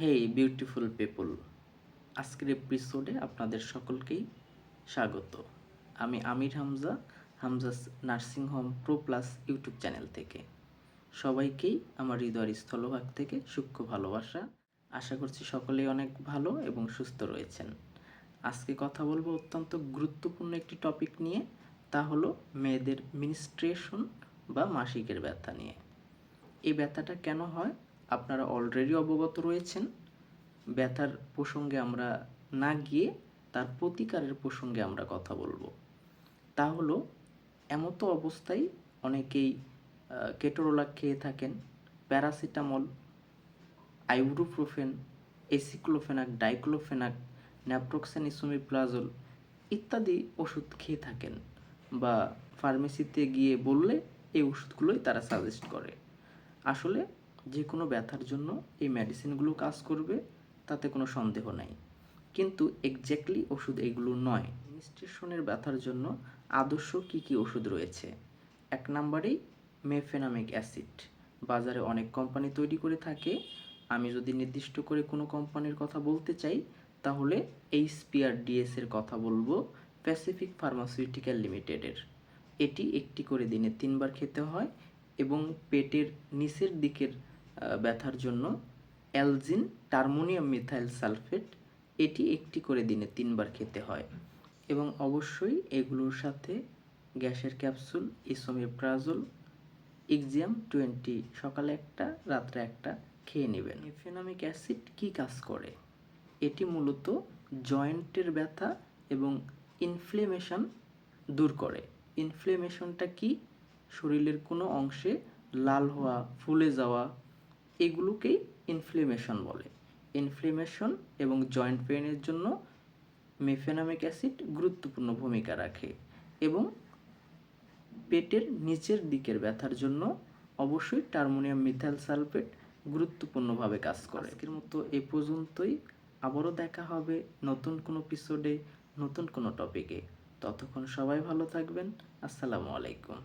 হেই beautiful people আজকের এপিসোডে আপনাদের সকলকেই স্বাগত। আমি Amir Hamza, Hamza's nursing home pro plus YouTube channel থেকে। সবাইকেই আমার হৃদয়ের স্থলভাগ থেকে সূক্ষ্ম ভালোবাসা। আশা করছি সকলেই অনেক ভালো এবং সুস্থ রয়েছেন। আজকে কথা বলব অত্যন্ত গুরুত্বপূর্ণ একটি টপিক নিয়ে, তা হলো মেয়েদের মিনিস্ট্রেশন বা মাসিকের ব্যথা নিয়ে। এই ব্যথাটা কেন হয়? আপনারা অলরেডি অবগত রয়েছেন। ব্যথার প্রসঙ্গে আমরা না গিয়ে তার প্রতিকারের প্রসঙ্গে আমরা কথা বলব। তা হলো, এমতো অবস্থায় অনেকেই কেটোরোলা খেয়ে থাকেন, paracetamol ibuprofen aceclofenac, diclofenac naproxen esomeprazole ইত্যাদি ওষুধ খেয়ে থাকেন বা ফার্মেসিতে গিয়ে বললে এই ওষুধগুলোই তারা সাজেস্ট করে। আসলে যে কোনো ব্যথার জন্য এই মেডিসিনগুলো কাজ করবে, তাতে কোনো সন্দেহ নাই। কিন্তু এক্স্যাক্টলি ওষুধ এগুলো নয়। মিনিস্ট্রেশনের ব্যথার জন্য আদর্শ কী কী ওষুধ রয়েছে? এক নম্বরেই মেফেনামিক অ্যাসিড বাজারে অনেক কোম্পানি তৈরি করে থাকে। আমি যদি নির্দিষ্ট করে কোনো কোম্পানির কথা বলতে চাই, তাহলে এইচপিআর ডিএস এর কথা বলব প্যাসিফিক ফার্মাসিউটিক্যাল লিমিটেডের এটি একটি করে দিনে তিনবার খেতে হয় এবং পেটের নিচের দিকের ব্যথার জন্য অ্যালজিন, টার্মোনিয়াম মিথাইল সালফেট, এটি একটি করে দিনে তিনবার খেতে হয়। এবং অবশ্যই এগুলোর সাথে গ্যাসের ক্যাপসুল, ইসোমেপ্রাজল এক্সিয়াম টোয়েন্টি সকালে একটা, রাত্রে একটা খেয়ে নেবেন। ইফেনামিক অ্যাসিড কি কাজ করে? এটি মূলত জয়েন্টের ব্যথা এবং ইনফ্লেমেশন দূর করে। ইনফ্লেমেশনটা কি? শরীরের কোনো অংশে লাল হওয়া, ফুলে যাওয়া এগুলোকেই ইনফ্লেমেশন বলে। ইনফ্লেমেশন এবং জয়েন্ট পেইনের জন্য মেফেনামিক অ্যাসিড গুরুত্বপূর্ণ ভূমিকা রাখে এবং পেটের নিচের দিকের ব্যথার জন্য অবশ্যই টার্মোনিয়াম মিথাইল সালফেট গুরুত্বপূর্ণভাবে কাজ করে। আজকের মতো এ পর্যন্তই। আবারও দেখা হবে নতুন কোনো এপিসোডে নতুন কোনো টপিকে ততক্ষণ সবাই ভালো থাকবেন। আসসালামু আলাইকুম।